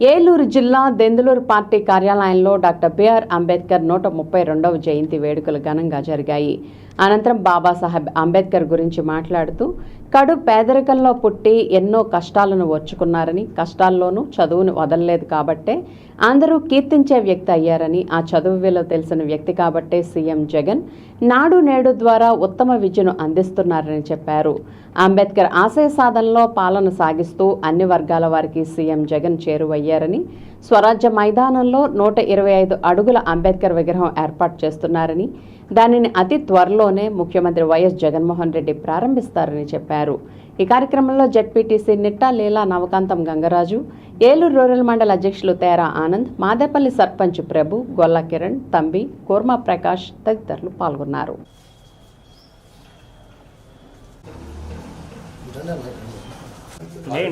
ఏలూరు జిల్లా దెందులూరు పార్టీ కార్యాలయంలో doctor B R Ambedkar నూట ముప్పై రెండవ జయంతి వేడుకలు ఘనంగా జరిగాయి. అనంతరం బాబాసాహెబ్ అంబేద్కర్ గురించి మాట్లాడుతూ కడు పేదరికంలో పుట్టి ఎన్నో కష్టాలను ఓర్చుకున్నారని కష్టాల్లోనూ చదువును వదలలేదు కాబట్టే అందరూ కీర్తించే వ్యక్తి అయ్యారని ఆ చదువు విలువ తెలిసిన వ్యక్తి కాబట్టే సీఎం జగన్ నాడు నేడు ద్వారా ఉత్తమ విద్యను అందిస్తున్నారని చెప్పారు. అంబేద్కర్ ఆశయ సాధనలో పాలన సాగిస్తూ అన్ని వర్గాల వారికి సీఎం జగన్ అయ్యారని స్వరాజ్య మైదానంలో నూట ఇరవై ఐదు అడుగుల అంబేద్కర్ విగ్రహం ఏర్పాటు చేస్తున్నారని దానిని అతి త్వరలోనే ముఖ్యమంత్రి వైఎస్ జగన్మోహన్ రెడ్డి ప్రారంభిస్తారని చెప్పారు. ఈ కార్యక్రమంలో జడ్పీటీసీ నిట్టా లీలా నవకాంతం గంగరాజు ఏలూరు రూరల్ మండల అధ్యక్షులు తేరా ఆనంద్ మాదేపల్లి సర్పంచ్ ప్రభు గొల్ల కిరణ్ తంబి కూర్మా ప్రకాష్ తదితరులు పాల్గొన్నారు.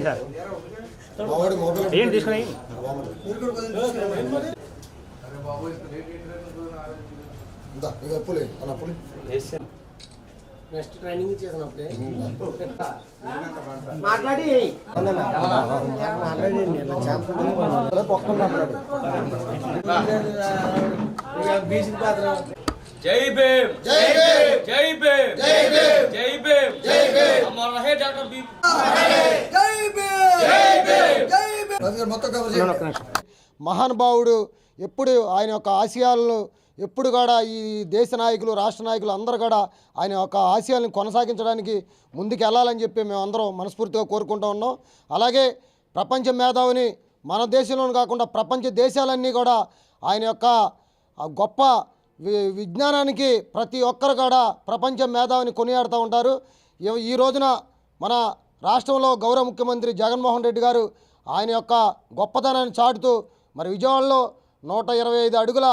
సార్? ఏంటి తీసుకుని? నెక్స్ట్ ట్రైనింగ్ చేసినప్పుడే మాట్లాడి. మాట్లాడి. అదే పక్కన మాట్లాడు. బీసీ పాత్ర జై భీమ్. జై భీమ్! జై భీమ్. జై భీమ్! జై భీమ్. జై భీమ్! అమర్ రహే డాక్టర్ భీమ్ మహానుభావుడు ఎప్పుడు ఆయన యొక్క ఆశయాలను ఎప్పుడు కూడా ఈ దేశ నాయకులు రాష్ట్ర నాయకులు అందరూ కూడా ఆయన యొక్క ఆశయాలను కొనసాగించడానికి ముందుకు వెళ్ళాలని చెప్పి మేము అందరం మనస్ఫూర్తిగా కోరుకుంటూ ఉన్నాం. అలాగే ప్రపంచ మేధావిని మన దేశంలోనే కాకుండా ప్రపంచ దేశాలన్నీ కూడా ఆయన యొక్క గొప్ప వి- విజ్ఞానానికి ప్రతి ఒక్కరు కూడా ప్రపంచ మేధావిని కొనియాడుతూ ఉంటారు. ఈ- ఈ రోజున మన రాష్ట్రంలో గౌరవ ముఖ్యమంత్రి జగన్మోహన్ రెడ్డి గారు ఆయన యొక్క గొప్పతనాన్ని చాటుతూ మరి విజయవాడలో నూట ఇరవై ఐదు అడుగుల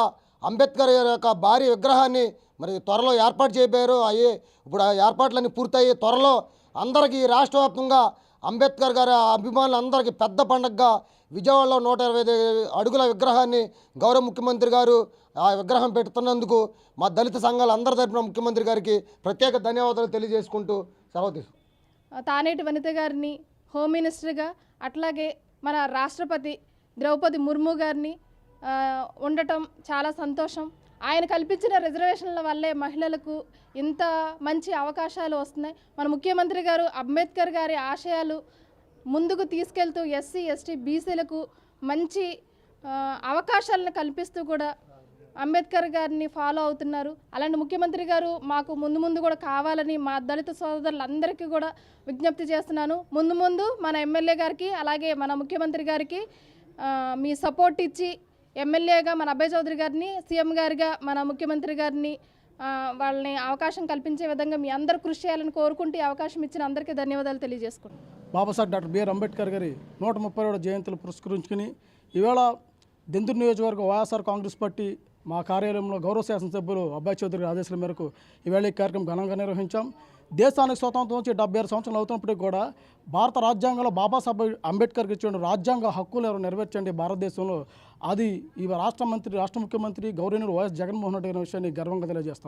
అంబేద్కర్ గారి యొక్క భారీ విగ్రహాన్ని మరి త్వరలో ఏర్పాటు చేయబోయారు అయ్యి ఇప్పుడు ఆ ఏర్పాట్లన్నీ పూర్తయ్యి త్వరలో అందరికీ రాష్ట్ర వ్యాప్తంగా అంబేద్కర్ గారి అభిమానులందరికీ పెద్ద పండగగా విజయవాడలో నూట ఇరవై ఐదు అడుగుల విగ్రహాన్ని గౌరవ ముఖ్యమంత్రి గారు ఆ విగ్రహం పెడుతున్నందుకు మా దళిత సంఘాలు అందరి తరఫున ముఖ్యమంత్రి గారికి ప్రత్యేక ధన్యవాదాలు తెలియజేసుకుంటూ సెలవు తీసుకు తానేటి వనిత గారిని హోమ్ మినిస్టర్గా అట్లాగే మన రాష్ట్రపతి ద్రౌపది ముర్ము గారిని ఉండటం చాలా సంతోషం. ఆయన కల్పించిన రిజర్వేషన్ల వల్లే మహిళలకు ఇంత మంచి అవకాశాలు వస్తున్నాయి. మన ముఖ్యమంత్రి గారు అంబేద్కర్ గారి ఆశయాలు ముందుకు తీసుకెళ్తూ ఎస్సీ ఎస్టీ బీసీలకు మంచి అవకాశాలను కల్పిస్తూ కూడా అంబేద్కర్ గారిని ఫాలో అవుతున్నారు. అలాంటి ముఖ్యమంత్రి గారు మాకు ముందు ముందు కూడా కావాలని మా దళిత సోదరులందరికీ కూడా విజ్ఞప్తి చేస్తున్నాను. ముందు ముందు మన ఎమ్మెల్యే గారికి అలాగే మన ముఖ్యమంత్రి గారికి మీ సపోర్ట్ ఇచ్చి ఎమ్మెల్యేగా మన అభయ్ చౌదరి గారిని సీఎం గారిగా మన ముఖ్యమంత్రి గారిని వాళ్ళని అవకాశం కల్పించే విధంగా మీ అందరు కృషి చేయాలని కోరుకుంటూ అవకాశం ఇచ్చిన అందరికీ ధన్యవాదాలు తెలియజేసుకుంటున్నాను. బాబాసాహెబ్ డాక్టర్ బిఆర్ అంబేద్కర్ గారి నూట ముప్పై ఏడు జయంతులు పురస్కరించుకుని ఈవేళ దెందురు నియోజకవర్గ వైఎస్ఆర్ కాంగ్రెస్ పార్టీ మా కార్యాలయంలో గౌరవ శాసనసభ్యులు అబ్బాయి చౌదరి ఆదేశాల మేరకు ఈవేళ ఈ కార్యక్రమం ఘనంగా నిర్వహించాం. దేశానికి స్వతంత్రం వచ్చి డెబ్బై ఆరు సంవత్సరాలు అవుతున్నప్పటికీ కూడా భారత రాజ్యాంగంలో బాబాసాహెబ్ అంబేద్కర్కి ఇచ్చిన రాజ్యాంగ హక్కులు ఎవరు నెరవేర్చండి భారతదేశంలో? అది ఈ రాష్ట్ర మంత్రి రాష్ట్ర ముఖ్యమంత్రి గౌరవనీయులు వైఎస్ జగన్మోహన్ రెడ్డి విషయాన్ని గర్వంగా తెలియజేస్తాను